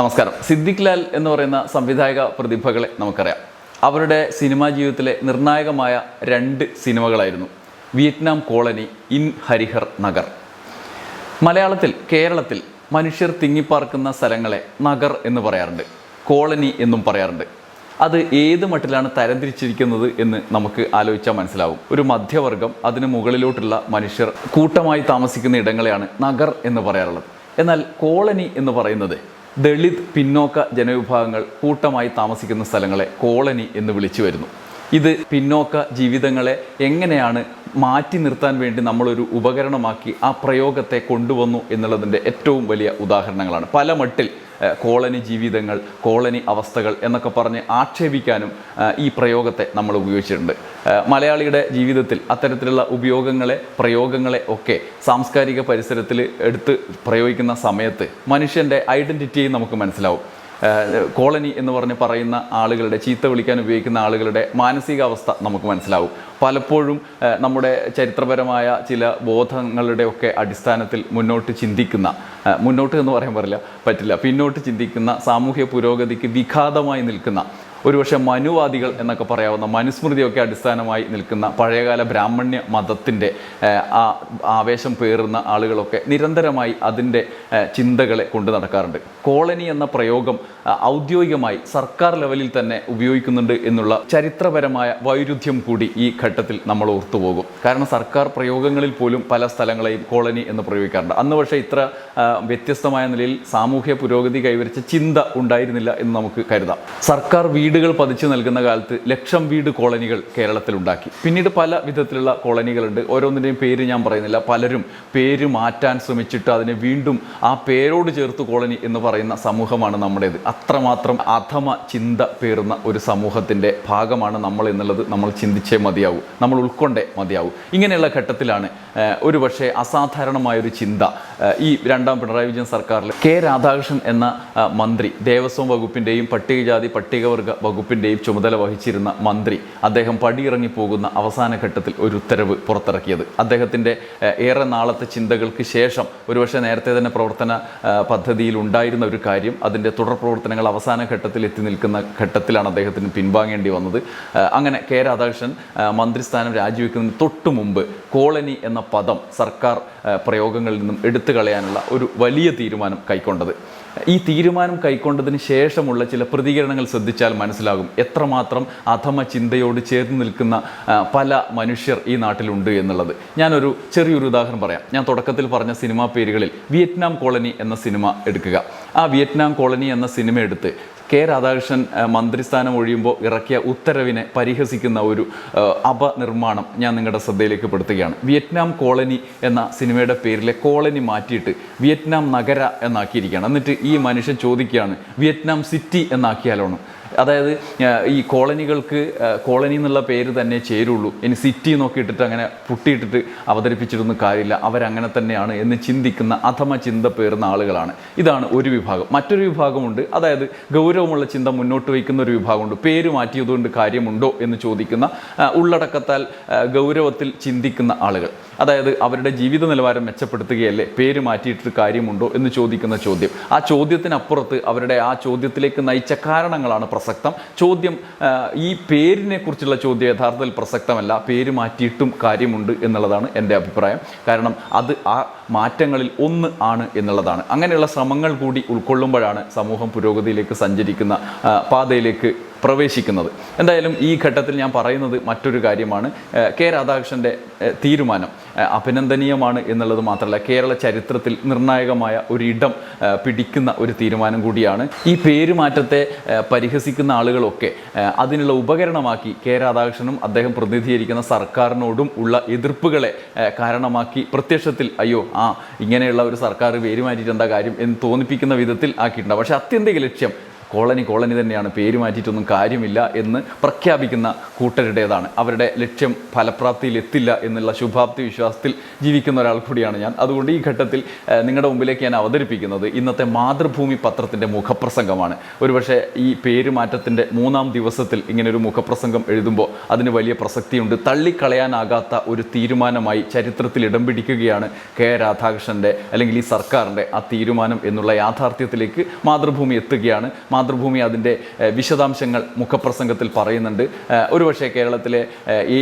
നമസ്കാരം. സിദ്ദിഖ് ലാൽ എന്ന് പറയുന്ന സംവിധായക പ്രതിഭകളെ നമുക്കറിയാം. അവരുടെ സിനിമാ ജീവിതത്തിലെ നിർണായകമായ രണ്ട് സിനിമകളായിരുന്നു. Vietnam colony in Harihar Nagar. മലയാളത്തിൽ കേരളത്തിൽ മനുഷ്യർ തിങ്ങിപ്പാർക്കുന്ന സ്ഥലങ്ങളെ നഗർ എന്ന് പറയാറുണ്ട്. കോളനി എന്നും പറയാറുണ്ട്. അത് ഏത് മട്ടിലാണ് തരംതിരിച്ചിരിക്കുന്നത് എന്ന് നമുക്ക് ആലോചിച്ചാൽ മനസ്സിലാവും. ഒരു മധ്യവർഗം അതിന് മുകളിലോട്ടുള്ള മനുഷ്യർ കൂട്ടമായി താമസിക്കുന്ന ഇടങ്ങളെയാണ് നഗർ എന്ന് പറയാറുള്ളത്. എന്നാൽ കോളനി എന്ന് പറയുന്നത് ദളിത് പിന്നോക്ക ജനവിഭാഗങ്ങൾ കൂട്ടമായി താമസിക്കുന്ന സ്ഥലങ്ങളെ കോളനി എന്ന് വിളിച്ചു വരുന്നു. ഇത് പിന്നോക്ക ജീവിതങ്ങളെ എങ്ങനെയാണ് മാറ്റി നിർത്താൻ വേണ്ടി നമ്മളൊരു ഉപകരണമാക്കി ആ പ്രയോഗത്തെ കൊണ്ടുവന്നു എന്നുള്ളതിന്റെ ഏറ്റവും വലിയ ഉദാഹരണങ്ങളാണ്. പല മട്ടിൽ കോളനി ജീവിതങ്ങൾ കോളനി അവസ്ഥകൾ എന്നൊക്കെ പറഞ്ഞ് ആക്ഷേപിക്കാനും ഈ പ്രയോഗത്തെ നമ്മൾ ഉപയോഗിച്ചിട്ടുണ്ട്. മലയാളിയുടെ ജീവിതത്തിൽ അത്തരത്തിലുള്ള ഉപയോഗങ്ങളെ പ്രയോഗങ്ങളെ ഒക്കെ സാംസ്കാരിക പരിസരത്തിൽ എടുത്ത് പ്രയോഗിക്കുന്ന സമയത്ത് മനുഷ്യന്റെ ഐഡന്റിറ്റിയും നമുക്ക് മനസ്സിലാവും. കോളനി എന്ന് പറഞ്ഞ് പറയുന്ന ആളുകളുടെ ചീത്ത വിളിക്കാൻ ഉപയോഗിക്കുന്ന ആളുകളുടെ മാനസികാവസ്ഥ നമുക്ക് മനസ്സിലാവും. പലപ്പോഴും നമ്മുടെ ചരിത്രപരമായ ചില ബോധങ്ങളുടെ ഒക്കെ അടിസ്ഥാനത്തിൽ മുന്നോട്ട് ചിന്തിക്കുന്ന മുന്നോട്ട് എന്ന് പറയാൻ പറ്റില്ല പറ്റില്ല. പിന്നോട്ട് ചിന്തിക്കുന്ന സാമൂഹ്യ പുരോഗതിക്ക് വിഘാതമായി നിൽക്കുന്ന ഒരുപക്ഷെ മനുവാദികൾ എന്നൊക്കെ പറയാവുന്ന മനുസ്മൃതിയൊക്കെ അടിസ്ഥാനമായി നിൽക്കുന്ന പഴയകാല ബ്രാഹ്മണ്യ മതത്തിന്റെ ആ ആവേശം പേറുന്ന ആളുകളൊക്കെ നിരന്തരമായി അതിന്റെ ചിന്തകളെ കൊണ്ടു നടക്കാറുണ്ട്. കോളനി എന്ന പ്രയോഗം ഔദ്യോഗികമായി സർക്കാർ ലെവലിൽ തന്നെ ഉപയോഗിക്കുന്നുണ്ട് എന്നുള്ള ചരിത്രപരമായ വൈരുദ്ധ്യം കൂടി ഈ ഘട്ടത്തിൽ നമ്മൾ ഓർത്തുപോകും കാരണം സർക്കാർ പ്രയോഗങ്ങളിൽ പോലും പല സ്ഥലങ്ങളെയും കോളനി എന്ന് പ്രയോഗിക്കാറുണ്ട്. അന്ന് പക്ഷേ ഇത്ര വ്യത്യസ്തമായ നിലയിൽ സാമൂഹ്യ പുരോഗതി കൈവരിച്ച ചിന്ത ഉണ്ടായിരുന്നില്ല എന്ന് നമുക്ക് കരുതാം. സർക്കാർ വീടുകൾ പതിച്ചു നൽകുന്ന കാലത്ത് ലക്ഷം വീട് കോളനികൾ കേരളത്തിൽ ഉണ്ടാക്കി. പിന്നീട് പല വിധത്തിലുള്ള കോളനികളുണ്ട്. ഓരോന്നിന്റെയും പേര് ഞാൻ പറയുന്നില്ല. പലരും പേര് മാറ്റാൻ ശ്രമിച്ചിട്ട് അതിനെ വീണ്ടും ആ പേരോട് ചേർത്ത് കോളനി എന്ന് പറയുന്ന സമൂഹമാണ് നമ്മുടേത്. അത്രമാത്രം അധമ ചിന്ത പേറുന്ന ഒരു സമൂഹത്തിന്റെ ഭാഗമാണ് നമ്മൾ എന്നുള്ളത് നമ്മൾ ചിന്തിച്ചേ മതിയാവും. നമ്മൾ ഉൾക്കൊണ്ടേ മതിയാവും. ഇങ്ങനെയുള്ള ഘട്ടത്തിലാണ് ഒരു പക്ഷേ അസാധാരണമായൊരു ചിന്ത. ഈ രണ്ടാം പിണറായി വിജയൻ സർക്കാരിൽ കെ രാധാകൃഷ്ണൻ എന്ന മന്ത്രി ദേവസ്വം വകുപ്പിന്റെയും പട്ടികജാതി പട്ടികവർഗ വകുപ്പിന്റെയും ചുമതല വഹിച്ചിരുന്ന മന്ത്രി അദ്ദേഹം പടിയിറങ്ങി പോകുന്ന അവസാന ഘട്ടത്തിൽ ഒരു ഉത്തരവ് പുറത്തിറക്കിയത്. അദ്ദേഹത്തിന്റെ ഏറെ നാളത്തെ ചിന്തകൾക്ക് ശേഷം ഒരുപക്ഷെ നേരത്തെ തന്നെ പ്രവർത്തന പദ്ധതിയിൽ ഉണ്ടായിരുന്ന ഒരു കാര്യം അതിന്റെ തുടർ പ്രവർത്തനങ്ങൾ അവസാന ഘട്ടത്തിൽ എത്തി നിൽക്കുന്ന ഘട്ടത്തിലാണ് അദ്ദേഹത്തിന് പിൻവാങ്ങേണ്ടി വന്നത്. അങ്ങനെ കെ രാധാകൃഷ്ണൻ മന്ത്രിസ്ഥാനം രാജിവെക്കുന്നതിന് തൊട്ടു മുമ്പ് കോളനി എന്ന പദം സർക്കാർ പ്രയോഗങ്ങളിൽ നിന്നും എടുത്തു കളയാനുള്ള ഒരു വലിയ തീരുമാനം കൈക്കൊണ്ടത്. ഈ തീരുമാനം കൈക്കൊണ്ടതിന് ശേഷമുള്ള ചില പ്രതികരണങ്ങൾ ശ്രദ്ധിച്ചാൽ മനസ്സിലാകും. എത്രമാത്രം അധമ ചിന്തയോട് ചേർന്ന് നിൽക്കുന്ന പല മനുഷ്യർ ഈ നാട്ടിലുണ്ട് എന്നുള്ളത്. ഞാനൊരു ചെറിയൊരു ഉദാഹരണം പറയാം. ഞാൻ തുടക്കത്തിൽ പറഞ്ഞ സിനിമാ പേരുകളിൽ വിയറ്റ്നാം കോളനി എന്ന സിനിമ എടുക്കുക. ആ വിയറ്റ്നാം കോളനി എന്ന സിനിമ എടുത്ത് കെ രാധാകൃഷ്ണൻ മന്ത്രിസ്ഥാനം ഒഴിയുമ്പോൾ ഇറക്കിയ ഉത്തരവിനെ പരിഹസിക്കുന്ന ഒരു അപനിർമ്മാണം ഞാൻ നിങ്ങളുടെ ശ്രദ്ധയിലേക്ക് പെടുത്തുകയാണ്. വിയറ്റ്നാം കോളനി എന്ന സിനിമയുടെ പേരിലെ കോളനി മാറ്റിയിട്ട് വിയറ്റ്നാം നഗര എന്നാക്കിയിരിക്കുകയാണ്. എന്നിട്ട് ഈ മനുഷ്യൻ ചോദിക്കുകയാണ് വിയറ്റ്നാം സിറ്റി എന്നാക്കിയാലോണ് അതായത് ഈ കോളനികൾക്ക് കോളനി എന്നുള്ള പേര് തന്നെ ചേരുള്ളൂ. ഇനി സിറ്റി നോക്കി ഇട്ടിട്ട് അങ്ങനെ പുട്ടിയിട്ടിട്ട് അവതരിപ്പിച്ചിട്ടൊന്നും കാര്യമില്ല. അവരങ്ങനെ തന്നെയാണ് എന്ന് ചിന്തിക്കുന്ന അഥമ ചിന്ത പേർന്ന ആളുകളാണ്. ഇതാണ് ഒരു വിഭാഗം. മറ്റൊരു വിഭാഗമുണ്ട്. അതായത് ഗൗരവമുള്ള ചിന്ത മുന്നോട്ട് വയ്ക്കുന്ന ഒരു വിഭാഗമുണ്ട്. പേര് മാറ്റിയതുകൊണ്ട് കാര്യമുണ്ടോ എന്ന് ചോദിക്കുന്ന ഉള്ളടക്കത്താൽ ഗൗരവത്തിൽ ചിന്തിക്കുന്ന ആളുകൾ. അതായത് അവരുടെ ജീവിത നിലവാരം മെച്ചപ്പെടുത്തുകയല്ലേ? പേര് മാറ്റിയിട്ട് കാര്യമുണ്ടോ എന്ന് ചോദിക്കുന്ന ചോദ്യം. ആ ചോദ്യത്തിനപ്പുറത്ത് അവരുടെ ആ ചോദ്യത്തിലേക്ക് നയിച്ച കാരണങ്ങളാണ് പ്രസക്തം. ചോദ്യം ഈ പേരിനെ കുറിച്ചുള്ള ചോദ്യം യഥാർത്ഥത്തിൽ പ്രസക്തമല്ല. പേര് മാറ്റിയിട്ടും കാര്യമുണ്ട് എന്നുള്ളതാണ് എന്റെ അഭിപ്രായം. കാരണം അത് ആ മാറ്റങ്ങളിൽ ഒന്ന് ആണ് എന്നുള്ളതാണ്. അങ്ങനെയുള്ള ശ്രമങ്ങൾ കൂടി ഉൾക്കൊള്ളുമ്പോഴാണ് സമൂഹം പുരോഗതിയിലേക്ക് സഞ്ചരിക്കുന്ന പാതയിലേക്ക് പ്രവേശിക്കുന്നത്. എന്തായാലും ഈ ഘട്ടത്തിൽ ഞാൻ പറയുന്നത് മറ്റൊരു കാര്യമാണ്. കെ രാധാകൃഷ്ണന്റെ തീരുമാനം. അഭിനന്ദനീയമാണ് എന്നുള്ളത് മാത്രമല്ല കേരള ചരിത്രത്തിൽ നിർണായകമായ ഒരു ഇടം പിടിക്കുന്ന ഒരു തീരുമാനം കൂടിയാണ്. ഈ പേരുമാറ്റത്തെ പരിഹസിക്കുന്ന ആളുകളൊക്കെ അതിനുള്ള ഉപകരണമാക്കി കെ രാധാകൃഷ്ണനും അദ്ദേഹം പ്രതിനിധീകരിക്കുന്ന സർക്കാരിനോടും ഉള്ള എതിർപ്പുകളെ കാരണമാക്കി പ്രത്യക്ഷത്തിൽ അയ്യോ ആ ഇങ്ങനെയുള്ള ഒരു സർക്കാർ പേര് മാറ്റിയിട്ട് എന്താ കാര്യം? എന്ന് തോന്നിപ്പിക്കുന്ന വിധത്തിൽ ആക്കിയിട്ടുണ്ട്. പക്ഷേ അത്യന്തിക ലക്ഷ്യം കോളനി കോളനി തന്നെയാണ്. പേര് മാറ്റിയിട്ടൊന്നും കാര്യമില്ല എന്ന് പ്രഖ്യാപിക്കുന്ന കൂട്ടരുടേതാണ്. അവരുടെ ലക്ഷ്യം ഫലപ്രാപ്തിയിൽ എത്തില്ല എന്നുള്ള ശുഭാപ്തി വിശ്വാസത്തിൽ ജീവിക്കുന്ന ഒരാൾ കൂടിയാണ് ഞാൻ. അതുകൊണ്ട് ഈ ഘട്ടത്തിൽ നിങ്ങളുടെ മുമ്പിലേക്ക് ഞാൻ അവതരിപ്പിക്കുന്നത് ഇന്നത്തെ മാതൃഭൂമി പത്രത്തിന്റെ മുഖപ്രസംഗമാണ്. ഒരുപക്ഷെ ഈ പേര് മാറ്റത്തിന്റെ മൂന്നാം ദിവസത്തിൽ ഇങ്ങനൊരു മുഖപ്രസംഗം എഴുതുമ്പോൾ അതിന് വലിയ പ്രസക്തിയുണ്ട്. തള്ളിക്കളയാനാകാത്ത ഒരു തീരുമാനമായി ചരിത്രത്തിൽ ഇടം പിടിക്കുകയാണ് കെ രാധാകൃഷ്ണന്റെ അല്ലെങ്കിൽ ഈ സർക്കാരിന്റെ ആ തീരുമാനം എന്നുള്ള യാഥാർത്ഥ്യത്തിലേക്ക് മാതൃഭൂമി എത്തുകയാണ്. മാതൃഭൂമി അതിന്റെ വിശദാംശങ്ങൾ മുഖപ്രസംഗത്തിൽ പറയുന്നുണ്ട്. ഒരുപക്ഷെ കേരളത്തിലെ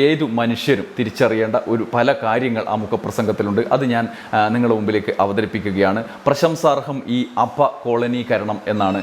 ഏതു മനുഷ്യരും തിരിച്ചറിയേണ്ട ഒരു പല കാര്യങ്ങൾ ആ മുഖപ്രസംഗത്തിലുണ്ട്. അത് ഞാൻ നിങ്ങളുടെ മുമ്പിലേക്ക് അവതരിപ്പിക്കുകയാണ്. പ്രശംസാർഹം ഈ അപ കോളനീകരണം എന്നാണ്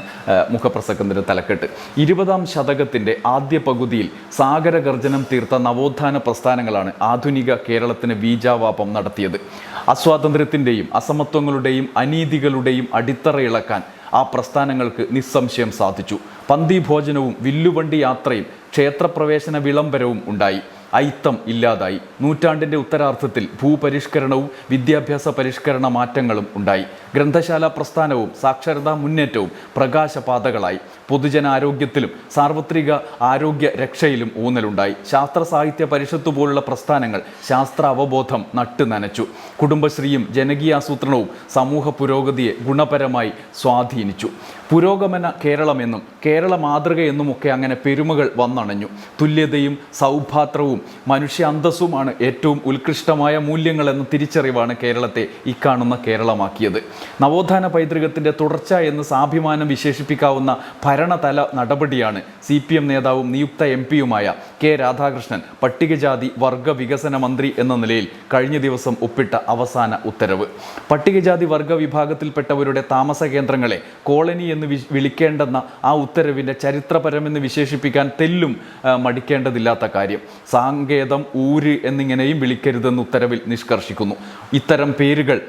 മുഖപ്രസംഗത്തിന്റെ തലക്കെട്ട്. ഇരുപതാം ശതകത്തിന്റെ ആദ്യ പകുതിയിൽ സാഗരഗർജനം തീർത്ത നവോത്ഥാന പ്രസ്ഥാനങ്ങളാണ് ആധുനിക കേരളത്തിന് ബീജാവാപം നടത്തിയത്. അസ്വാതന്ത്ര്യത്തിന്റെയും അസമത്വങ്ങളുടെയും അനീതികളുടെയും അടിത്തറ ഇളക്കാൻ ആ പ്രസ്ഥാനങ്ങൾക്ക് നിസ്സംശയം സാധിച്ചു. പന്തി ഭോജനവും വില്ലുവണ്ടി യാത്രയും ക്ഷേത്രപ്രവേശന വിളംബരവും ഉണ്ടായി. ഐത്തം ഇല്ലാതായി. നൂറ്റാണ്ടിന്റെ ഉത്തരാർത്ഥത്തിൽ ഭൂപരിഷ്കരണവും വിദ്യാഭ്യാസ പരിഷ്കരണ മാറ്റങ്ങളും ഉണ്ടായി. ഗ്രന്ഥശാല പ്രസ്ഥാനവും സാക്ഷരതാ മുന്നേറ്റവും പ്രകാശപാതകളായി. പൊതുജനാരോഗ്യത്തിലും സാർവത്രിക ആരോഗ്യ രക്ഷയിലും ഊന്നലുണ്ടായി. ശാസ്ത്ര സാഹിത്യ പരിഷത്ത് പോലുള്ള പ്രസ്ഥാനങ്ങൾ ശാസ്ത്ര അവബോധം നട്ടു നനച്ചു. കുടുംബശ്രീയും ജനകീയാസൂത്രണവും സമൂഹ പുരോഗതിയെ ഗുണപരമായി സ്വാധീനിച്ചു. പുരോഗമന കേരളമെന്നും കേരള മാതൃകയെന്നുമൊക്കെ അങ്ങനെ പെരുമകൾ വന്നണഞ്ഞു. തുല്യതയും സൗഭാത്രവും മനുഷ്യ അന്തസ്സുമാണ് ഏറ്റവും ഉത്കൃഷ്ടമായ മൂല്യങ്ങൾ എന്ന തിരിച്ചറിവാണ് കേരളത്തെ ഇക്കാണുന്ന കേരളമാക്കിയത്. നവോത്ഥാന പൈതൃകത്തിന്റെ തുടർച്ച എന്ന് സാഭിമാനം വിശേഷിപ്പിക്കാവുന്ന ഭരണതല നടപടിയാണ് സി നേതാവും നിയുക്ത എം പിയുമായ കെ രാധാകൃഷ്ണൻ പട്ടികജാതി വർഗ വികസന മന്ത്രി എന്ന നിലയിൽ കഴിഞ്ഞ ദിവസം ഒപ്പിട്ട അവസാന ഉത്തരവ്. പട്ടികജാതി വർഗ വിഭാഗത്തിൽപ്പെട്ടവരുടെ താമസ കേന്ദ്രങ്ങളെ കോളനി എന്ന് വിളിക്കേണ്ടെന്ന ആ ഉത്തരവിന്റെ ചരിത്രപരമെന്ന് വിശേഷിപ്പിക്കാൻ തെല്ലും മടിക്കേണ്ടതില്ലാത്ത കാര്യം. സാങ്കേതം ഊര് എന്നിങ്ങനെയും വിളിക്കരുതെന്ന് ഉത്തരവിൽ നിഷ്കർഷിക്കുന്നു. ഇത്തരം പേരുകൾ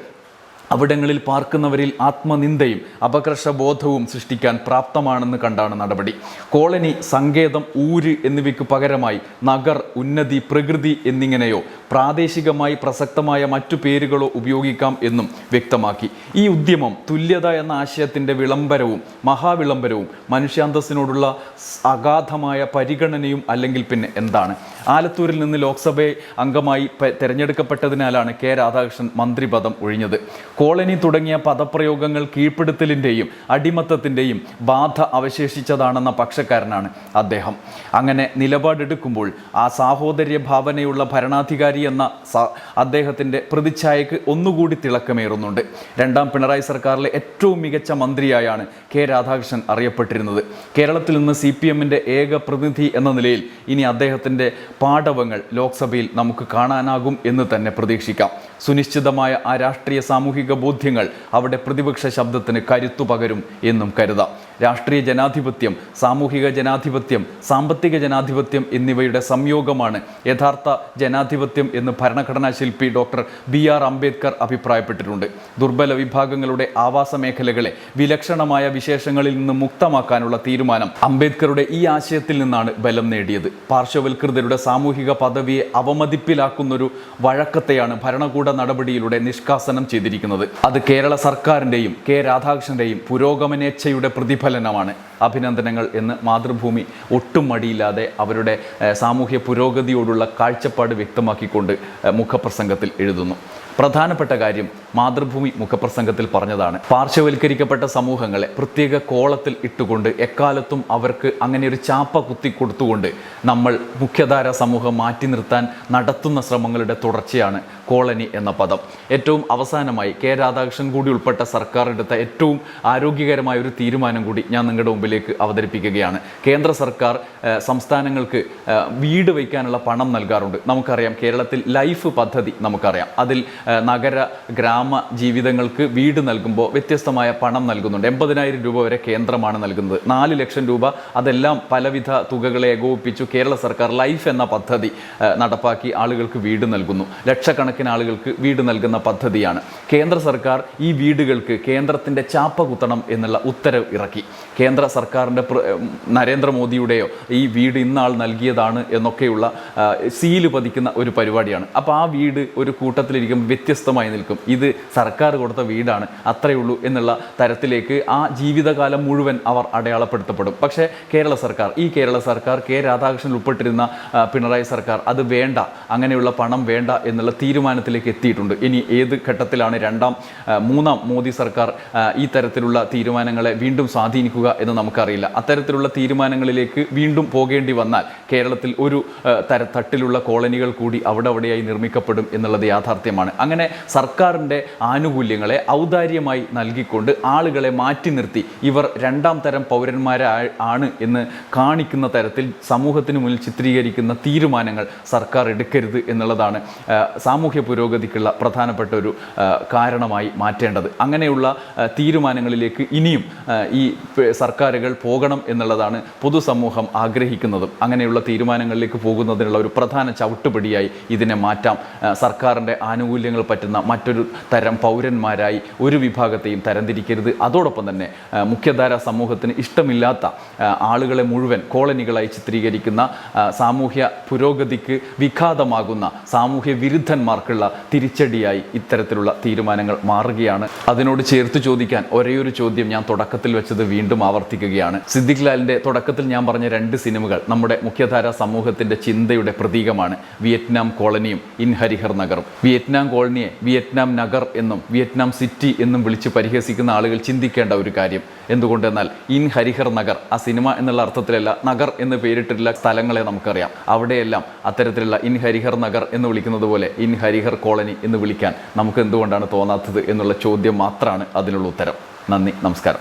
അവിടങ്ങളിൽ പാർക്കുന്നവരിൽ ആത്മനിന്ദയും അപകർഷബോധവും സൃഷ്ടിക്കാൻ പ്രാപ്തമാണെന്ന് കണ്ടാണ് നടപടി. കോളനി സങ്കേതം ഊര് എന്നിവയ്ക്ക് പകരമായി നഗർ ഉന്നതി പ്രകൃതി എന്നിങ്ങനെയോ പ്രാദേശികമായി പ്രസക്തമായ മറ്റു പേരുകളോ ഉപയോഗിക്കാം എന്നും വ്യക്തമാക്കി. ഈ ഉദ്യമം തുല്യത എന്ന ആശയത്തിന്റെ വിളംബരവും മഹാവിളംബരവും മനുഷ്യാന്തസ്സിനോടുള്ള അഗാധമായ പരിഗണനയും അല്ലെങ്കിൽ പിന്നെ എന്താണ്? ആലത്തൂരിൽ നിന്ന് ലോക്സഭയെ അംഗമായി തെരഞ്ഞെടുക്കപ്പെട്ടതിനാലാണ് കെ രാധാകൃഷ്ണൻ മന്ത്രിപദം ഒഴിഞ്ഞത്. കോളനി തുടങ്ങിയ പദപ്രയോഗങ്ങൾ കീഴ്പ്പെടുത്തലിന്റെയും അടിമത്തത്തിന്റെയും ബാധ അവശേഷിച്ചതാണെന്ന പക്ഷക്കാരനാണ് അദ്ദേഹം. അങ്ങനെ നിലപാടെടുക്കുമ്പോൾ ആ സാഹോദര്യ ഭാവനയുള്ള ഭരണാധികാരി എന്ന അദ്ദേഹത്തിന്റെ പ്രതിച്ഛായക്ക് ഒന്നുകൂടി തിളക്കമേറുന്നുണ്ട്. രണ്ടാം പിണറായി സർക്കാരിലെ ഏറ്റവും മികച്ച മന്ത്രിയായാണ് കെ രാധാകൃഷ്ണൻ അറിയപ്പെട്ടിരുന്നത്. കേരളത്തിൽ നിന്ന് സി പി എമ്മിന്റെ ഏക പ്രതിനിധി എന്ന നിലയിൽ ഇനി അദ്ദേഹത്തിന്റെ പാടവങ്ങൾ ലോക്സഭയിൽ നമുക്ക് കാണാനാകും എന്ന് തന്നെ പ്രതീക്ഷിക്കാം. സുനിശ്ചിതമായ ആ രാഷ്ട്രീയ സാമൂഹിക ബോധ്യങ്ങൾ അവിടെ പ്രതിപക്ഷ ശബ്ദത്തിന് കരുത്തു പകരും എന്നും കരുതാം. രാഷ്ട്രീയ ജനാധിപത്യം സാമൂഹിക ജനാധിപത്യം സാമ്പത്തിക ജനാധിപത്യം എന്നിവയുടെ സംയോഗമാണ് യഥാർത്ഥ ജനാധിപത്യം എന്ന് ഭരണഘടനാ ശില്പി ഡോക്ടർ ബി ആർ അംബേദ്കർ അഭിപ്രായപ്പെട്ടിട്ടുണ്ട്. ദുർബല വിഭാഗങ്ങളുടെ ആവാസ മേഖലകളെ വിലക്ഷണമായ വിശേഷങ്ങളിൽ നിന്ന് മുക്തമാക്കാനുള്ള തീരുമാനം അംബേദ്കറുടെ ഈ ആശയത്തിൽ നിന്നാണ് ബലം നേടിയത്. പാർശ്വവൽകൃതരുടെ സാമൂഹിക പദവിയെ അവമതിപ്പിലാക്കുന്നൊരു വഴക്കത്തെയാണ് ഭരണകൂട നടപടിയിലൂടെ നിഷ്കാസനം ചെയ്തിരിക്കുന്നത്. അത് കേരള സർക്കാരിന്റെയും കെ രാധാകൃഷ്ണന്റെയും പുരോഗമനേച്ഛയുടെ പ്രതിഫലനമാണ്. അഭിനന്ദനങ്ങൾ എന്ന് മാതൃഭൂമി ഒട്ടും മടിയില്ലാതെ അവരുടെ സാമൂഹ്യ പുരോഗതിയോടുള്ള കാഴ്ചപ്പാട് വ്യക്തമാക്കിക്കൊണ്ട് മുഖപ്രസംഗത്തിൽ എഴുതുന്നു. പ്രധാനപ്പെട്ട കാര്യം മാതൃഭൂമി മുഖപ്രസംഗത്തിൽ പറഞ്ഞതാണ്. പാർശ്വവൽക്കരിക്കപ്പെട്ട സമൂഹങ്ങളെ പ്രത്യേക കോളത്തിൽ ഇട്ടുകൊണ്ട് എക്കാലത്തും അവർക്ക് അങ്ങനെ ഒരു ചാപ്പ കുത്തി കൊടുത്തുകൊണ്ട് നമ്മൾ മുഖ്യധാര സമൂഹം മാറ്റി നിർത്താൻ നടത്തുന്ന ശ്രമങ്ങളുടെ തുടർച്ചയാണ് കോളനി എന്ന പദം. ഏറ്റവും അവസാനമായി കെ രാധാകൃഷ്ണൻ കൂടി ഉൾപ്പെട്ട സർക്കാർ എടുത്ത ഏറ്റവും ആരോഗ്യകരമായ ഒരു തീരുമാനം കൂടി ഞാൻ നിങ്ങളുടെ മുമ്പിലേക്ക് അവതരിപ്പിക്കുകയാണ്. കേന്ദ്ര സർക്കാർ സംസ്ഥാനങ്ങൾക്ക് വീട് വയ്ക്കാനുള്ള പണം നൽകാറുണ്ട്. നമുക്കറിയാം കേരളത്തിൽ ലൈഫ് പദ്ധതി നമുക്കറിയാം. അതിൽ നഗര ഗ്രാമ ജീവിതങ്ങൾക്ക് വീട് നൽകുമ്പോൾ വ്യത്യസ്തമായ പണം നൽകുന്നുണ്ട്. എൺപതിനായിരം രൂപ വരെ കേന്ദ്രമാണ് നൽകുന്നത്. നാല് ലക്ഷം രൂപ അതെല്ലാം പലവിധ തുകകളെ ഏകോപിപ്പിച്ചു കേരള സർക്കാർ ലൈഫ് എന്ന പദ്ധതി നടപ്പാക്കി ആളുകൾക്ക് വീട് നൽകുന്നു. ലക്ഷക്കണക്കിന് ആളുകൾക്ക് വീട് നൽകുന്ന പദ്ധതിയാണ്. കേന്ദ്ര സർക്കാർ ഈ വീടുകൾക്ക് കേന്ദ്രത്തിന്റെ ചാപ്പ കുത്തണം എന്നുള്ള ഉത്തരവ് ഇറക്കി. കേന്ദ്ര സർക്കാരിന്റെ നരേന്ദ്രമോദിയുടെയോ ഈ വീട് ഇന്നാൾ നൽകിയതാണ് എന്നൊക്കെയുള്ള സീൽ പതിക്കുന്ന ഒരു പരിപാടിയാണ്. അപ്പോൾ ആ വീട് ഒരു കൂട്ടത്തിലിരിക്കും വ്യത്യസ്തമായി നിൽക്കും. ഇത് സർക്കാർ കൊടുത്ത വീടാണ് അത്രയേ ഉള്ളൂ എന്നുള്ള തരത്തിലേക്ക് ആ ജീവിതകാലം മുഴുവൻ അവർ അടയാളപ്പെടുത്തപ്പെടും. പക്ഷേ കേരള സർക്കാർ ഈ കേരള സർക്കാർ കെ രാധാകൃഷ്ണൻ ഉൾപ്പെട്ടിരുന്ന പിണറായി സർക്കാർ അത് വേണ്ട അങ്ങനെയുള്ള പണം വേണ്ട എന്നുള്ള തീരുമാനത്തിലേക്ക് എത്തിയിട്ടുണ്ട്. ഇനി ഏത് ഘട്ടത്തിലാണ് രണ്ടാം മൂന്നാം മോദി സർക്കാർ ഈ തരത്തിലുള്ള തീരുമാനങ്ങളെ വീണ്ടും സ്വാധീനിക്കുക എന്ന് നമുക്കറിയില്ല. അത്തരത്തിലുള്ള തീരുമാനങ്ങളിലേക്ക് വീണ്ടും പോകേണ്ടി വന്നാൽ കേരളത്തിൽ ഒരു തര തട്ടിലുള്ള കോളനികൾ കൂടി അവിടെ അവിടെയായി നിർമ്മിക്കപ്പെടും എന്നുള്ളത് യാഥാർത്ഥ്യമാണ്. അങ്ങനെ സർക്കാരിന്റെ ആനുകൂല്യങ്ങളെ ഔദാര്യമായി നൽകിക്കൊണ്ട് ആളുകളെ മാറ്റി നിർത്തി ഇവർ രണ്ടാം തരം പൗരന്മാരാ ആണ് എന്ന് കാണിക്കുന്ന തരത്തിൽ സമൂഹത്തിന് മുന്നിൽ ചിത്രീകരിക്കുന്ന തീരുമാനങ്ങൾ സർക്കാർ എടുക്കരുത് എന്നുള്ളതാണ് സാമൂഹ്യ പുരോഗതിക്കുള്ള പ്രധാനപ്പെട്ട ഒരു കാരണമായി മാറ്റേണ്ടത്. അങ്ങനെയുള്ള തീരുമാനങ്ങളിലേക്ക് ഇനിയും ഈ പ- സർക്കാരുകൾ പോകണം എന്നുള്ളതാണ് പൊതുസമൂഹം ആഗ്രഹിക്കുന്നതും. അങ്ങനെയുള്ള തീരുമാനങ്ങളിലേക്ക് പോകുന്നതിനുള്ള ഒരു പ്രധാന ചവിട്ടുപടിയായി ഇതിനെ മാറ്റാം. സർക്കാരിന്റെ ആനുകൂല്യങ്ങൾ പറ്റുന്ന മറ്റൊരു തരം പൗരന്മാരായി ഒരു വിഭാഗത്തെയും തരംതിരിക്കരുത്. അതോടൊപ്പം തന്നെ മുഖ്യധാര സമൂഹത്തിന് ഇഷ്ടമില്ലാത്ത ആളുകളെ മുഴുവൻ കോളനികളായി ചിത്രീകരിക്കുന്ന സാമൂഹ്യ പുരോഗതിക്ക് വിഘാതമാകുന്ന സാമൂഹ്യ വിരുദ്ധന്മാർക്കുള്ള തിരിച്ചടിയായി ഇത്തരത്തിലുള്ള തീരുമാനങ്ങൾ മാറുകയാണ്. അതിനോട് ചേർത്ത് ചോദിക്കാൻ ഒരേയൊരു ചോദ്യം ഞാൻ തുടക്കത്തിൽ വെച്ചത് വീണ്ടും ആവർത്തിക്കുകയാണ് സിദ്ദിഖ് ലാലിന്റെ തുടക്കത്തിൽ ഞാൻ പറഞ്ഞ രണ്ട് സിനിമകൾ നമ്മുടെ മുഖ്യധാര സമൂഹത്തിന്റെ ചിന്തയുടെ പ്രതീകമാണ്. വിയറ്റ്നാം കോളനിയും ഇൻ ഹരിഹർ നഗറും. വിയറ്റ്നാം കോളനിയെ വിയറ്റ്നാം നഗർ എന്നും വിയറ്റ്നാം സിറ്റി എന്നും വിളിച്ച് പരിഹസിക്കുന്ന ആളുകൾ ചിന്തിക്കേണ്ട ഒരു കാര്യം. എന്തുകൊണ്ടെന്നാൽ ഇൻ ഹരിഹർ നഗർ ആ സിനിമ എന്നുള്ള അർത്ഥത്തിലല്ല നഗർ എന്ന് പേരിട്ടിട്ടുള്ള സ്ഥലങ്ങളെ നമുക്കറിയാം. അവിടെയെല്ലാം അത്തരത്തിലുള്ള ഇൻ ഹരിഹർ നഗർ എന്ന് വിളിക്കുന്നത് പോലെ ഇൻ ഹരിഹർ കോളനി എന്ന് വിളിക്കാൻ നമുക്ക് എന്തുകൊണ്ടാണ് തോന്നാത്തത് എന്നുള്ള ചോദ്യം മാത്രമാണ് അതിനുള്ള ഉത്തരം. നന്ദി നമസ്കാരം.